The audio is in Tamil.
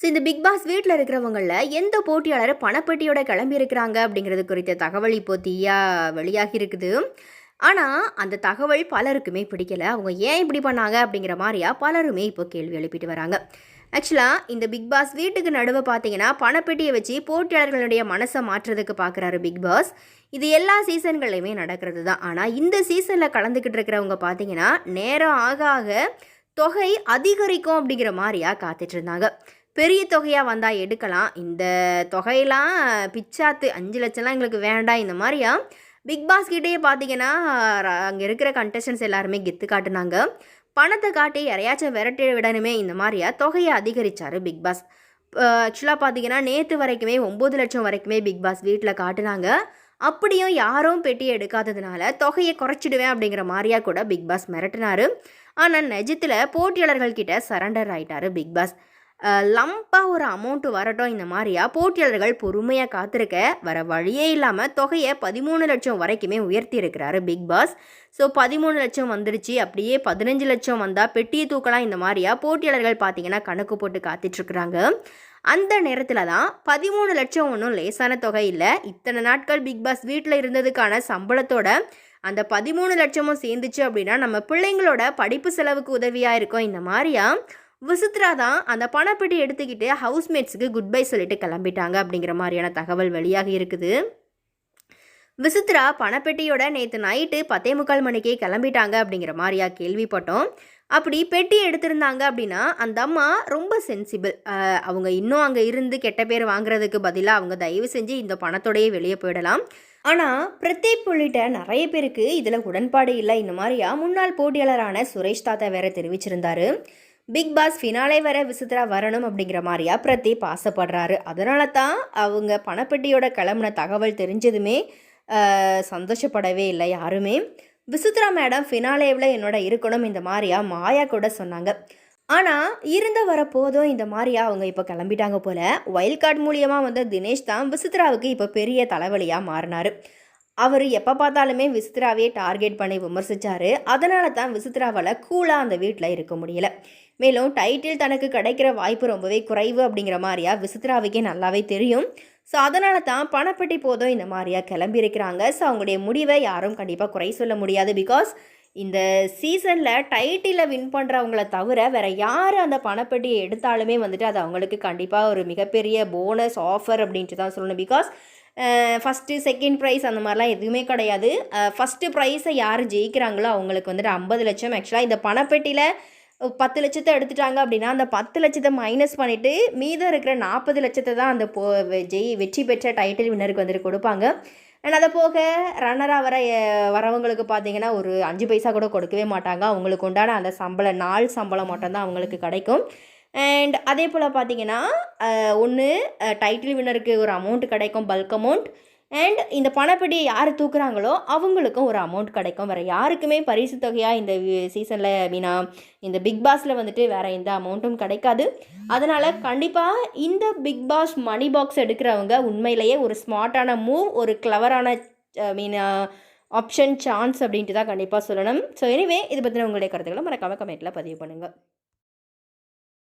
ஸோ இந்த பிக் பாஸ் வீட்டில் இருக்கிறவங்களில் எந்த போட்டியாளர் பணப்பெட்டியோட கிளம்பி இருக்கிறாங்க அப்படிங்கிறது குறித்த தகவல் இப்போ தீயா வெளியாகி இருக்குது. ஆனால் அந்த தகவல் பலருக்குமே பிடிக்கல. அவங்க ஏன் இப்படி பண்ணாங்க அப்படிங்கிற மாதிரியா பலருமே இப்போ கேள்வி எழுப்பிட்டு வராங்க. ஆக்சுவலாக இந்த பிக் பாஸ் வீட்டுக்கு நடுவே பார்த்தீங்கன்னா பணப்பெட்டியை வச்சு போட்டியாளர்களுடைய மனசை மாற்றுறதுக்கு பார்க்குறாரு பிக் பாஸ் இது எல்லா சீசன்கள்லையுமே நடக்கிறது தான். ஆனால் இந்த சீசனில் கலந்துக்கிட்டு இருக்கிறவங்க பார்த்தீங்கன்னா நேரம் ஆக ஆக தொகை அதிகரிக்கும் அப்படிங்கிற மாதிரியா காத்துட்ருந்தாங்க பெரிய தொகையாக வந்தால் எடுக்கலாம். இந்த தொகையெல்லாம் பிச்சாத்து அஞ்சு லட்சம்லாம் எங்களுக்கு வேண்டாம் இந்த மாதிரியா? பிக் பாஸ் கிட்டேயே பார்த்தீங்கன்னா அங்கே இருக்கிற கண்டஸ்டன்ஸ் எல்லாருமே கெத்து காட்டினாங்க. பணத்தை காட்டி யாரையாச்சும் விரட்டி விடணுமே இந்த மாதிரியா? தொகையை அதிகரித்தார் பிக் பாஸ் ஆக்சுவலாக பார்த்தீங்கன்னா நேற்று வரைக்குமே ஒம்பது லட்சம் வரைக்குமே பிக் பாஸ் வீட்டில் காட்டுனாங்க. அப்படியும் யாரும் பெட்டி எடுக்காததுனால தொகையை குறைச்சிடுவேன் அப்படிங்கிற மாதிரியா கூட பிக் பாஸ் மிரட்டினார். ஆனால் நிஜத்தில் போட்டியாளர்கள்கிட்ட சரண்டர் ஆகிட்டார் பிக் பாஸ் லம்பாக ஒரு அமௌண்ட்டு வரட்டும் இந்த மாதிரியா? போட்டியாளர்கள் பொறுமையாக காத்திருக்க வர வழியே இல்லாமல் தொகையை பதிமூணு லட்சம் வரைக்குமே உயர்த்தியிருக்கிறாரு பிக் பாஸ். ஸோ பதிமூணு லட்சம் வந்துடுச்சு அப்படியே பதினஞ்சு லட்சம் வந்தால் பெட்டியை தூக்கலாம் இந்த மாதிரியா? போட்டியாளர்கள் பார்த்தீங்கன்னா கணக்கு போட்டு காத்திட்ருக்குறாங்க. அந்த நேரத்தில் தான் பதிமூணு லட்சம் ஒன்றும் லேசான தொகை இல்லை. இத்தனை நாட்கள் பிக் பாஸ் வீட்டில் இருந்ததுக்கான சம்பளத்தோட அந்த பதிமூணு லட்சமும் சேர்ந்துச்சு அப்படின்னா நம்ம பிள்ளைங்களோட படிப்பு செலவுக்கு உதவியாக இருக்கும் இந்த மாதிரியா? விசித்ரா தான் அந்த பணப்பெட்டி எடுத்துக்கிட்டு ஹவுஸ்மேட்ஸுக்கு குட் பை சொல்லிட்டு கிளம்பிட்டாங்க அப்படிங்கிற மாதிரியான தகவல் வெளியாக இருக்குது. விசித்ரா பணப்பெட்டியோட நேற்று நைட்டு பத்தே முக்கால் மணிக்கே கிளம்பிட்டாங்க அப்படிங்கிற மாதிரியா கேள்விப்பட்டோம். அப்படி பெட்டி எடுத்திருந்தாங்க அப்படின்னா அந்த அம்மா ரொம்ப சென்சிபிள் அவங்க இன்னும் அங்கே இருந்து கெட்ட பேர் வாங்குறதுக்கு பதிலாக அவங்க தயவு செஞ்சு இந்த பணத்தோடையே வெளியே போயிடலாம். ஆனால் பிரதீப் உள்ளிட்ட நிறைய பேருக்கு இதில் உடன்பாடு இல்லை இந்த மாதிரியா முன்னாள் போட்டியாளரான சுரேஷ் தாத்தா வேற தெரிவிச்சிருந்தாரு. பிக் பாஸ் ஃபினாலே வர விசித்திரா வரணும் அப்படிங்கிற மாதிரியா பிரதீப் ஆசைப்படுறாரு. அதனால தான் அவங்க பணப்பெட்டியோட கிளம்புன தகவல் தெரிஞ்சதுமே சந்தோஷப்படவே இல்லை யாருமே. விசித்ரா மேடம் ஃபினாலேவில் என்னோட இருக்கணும் இந்த மாதிரியா? மாயா கூட சொன்னாங்க. ஆனால் இருந்த வர போதும் இந்த மாதிரியா அவங்க இப்போ கிளம்பிட்டாங்க போல். வைல்ட் கார்டு மூலியமாக வந்த தினேஷ் தான் விசித்ராவுக்கு இப்போ பெரிய தலைவலியாக மாறினார். அவர் எப்போ பார்த்தாலுமே விசித்ராவே டார்கெட் பண்ணி விமர்சித்தார் அதனால தான் விசித்ராவால் கூலாக அந்த வீட்டில் இருக்க முடியல. மேலும் டைட்டில் தனக்கு கிடைக்கிற வாய்ப்பு ரொம்பவே குறைவு அப்படிங்கிற மாதிரியா விசித்ராவுக்கே நல்லாவே தெரியும். ஸோ அதனால தான் பணப்பட்டி போதும் இந்த மாதிரியா கிளம்பி இருக்கிறாங்க. ஸோ அவங்களுடைய முடிவை யாரும் கண்டிப்பாக குறை சொல்ல முடியாது பிகாஸ் இந்த சீசனில் டைட்டிலை வின் பண்ணுறவங்கள தவிர வேறு யார் அந்த பணப்பட்டியை எடுத்தாலுமே வந்துட்டு அது அவங்களுக்கு கண்டிப்பாக ஒரு மிகப்பெரிய போனஸ் ஆஃபர் அப்படின்ட்டு தான் சொல்லணும். பிகாஸ் ஃபஸ்ட்டு செகண்ட் ப்ரைஸ் அந்த மாதிரிலாம் எதுவுமே கிடையாது. ஃபஸ்ட்டு ப்ரைஸை யார் ஜெயிக்கிறாங்களோ அவங்களுக்கு வந்துட்டு ஐம்பது லட்சம். ஆக்சுவலாக இந்த பணப்பெட்டியில் பத்து லட்சத்தை எடுத்துட்டாங்க அப்படின்னா அந்த பத்து லட்சத்தை மைனஸ் பண்ணிவிட்டு மீதம் இருக்கிற நாற்பது லட்சத்தை தான் அந்த போ ஜெய் வெற்றி பெற்ற டைட்டில் வின்னருக்கு வந்துட்டு கொடுப்பாங்க. அண்ட் அதை போக ரன்னராக வர வரவங்களுக்கு பார்த்தீங்கன்னா ஒரு அஞ்சு பைசா கூட கொடுக்கவே மாட்டாங்க. அவங்களுக்கு உண்டான அந்த சம்பளம் நாள் சம்பளம் மட்டும்தான் அவங்களுக்கு கிடைக்கும். அண்ட் அதே போல் பார்த்தீங்கன்னா ஒன்று டைட்டில் வின்னருக்கு ஒரு அமௌண்ட் கிடைக்கும் பல்க் அமௌண்ட் அண்ட் இந்த பணப்படியை யார் தூக்குறாங்களோ அவங்களுக்கும் ஒரு அமௌண்ட் கிடைக்கும். வேறு யாருக்குமே பரிசு தொகையாக இந்த சீசனில் மீனா இந்த பிக் பாஸில் வந்துட்டு வேறு எந்த அமௌண்ட்டும் கிடைக்காது. அதனால் கண்டிப்பாக இந்த பிக் பாஸ் மணி பாக்ஸ் எடுக்கிறவங்க உண்மையிலேயே ஒரு ஸ்மார்ட்டான மூவ் ஒரு கிளவரான மீன் ஆப்ஷன் சான்ஸ் uh, அப்படின்ட்டு தான் கண்டிப்பாக சொல்லணும். ஸோ எனிவே இது பற்றின உங்களுடைய கருத்துக்களை மறக்காமல் கமெண்ட்டில் பதிவு பண்ணுங்கள்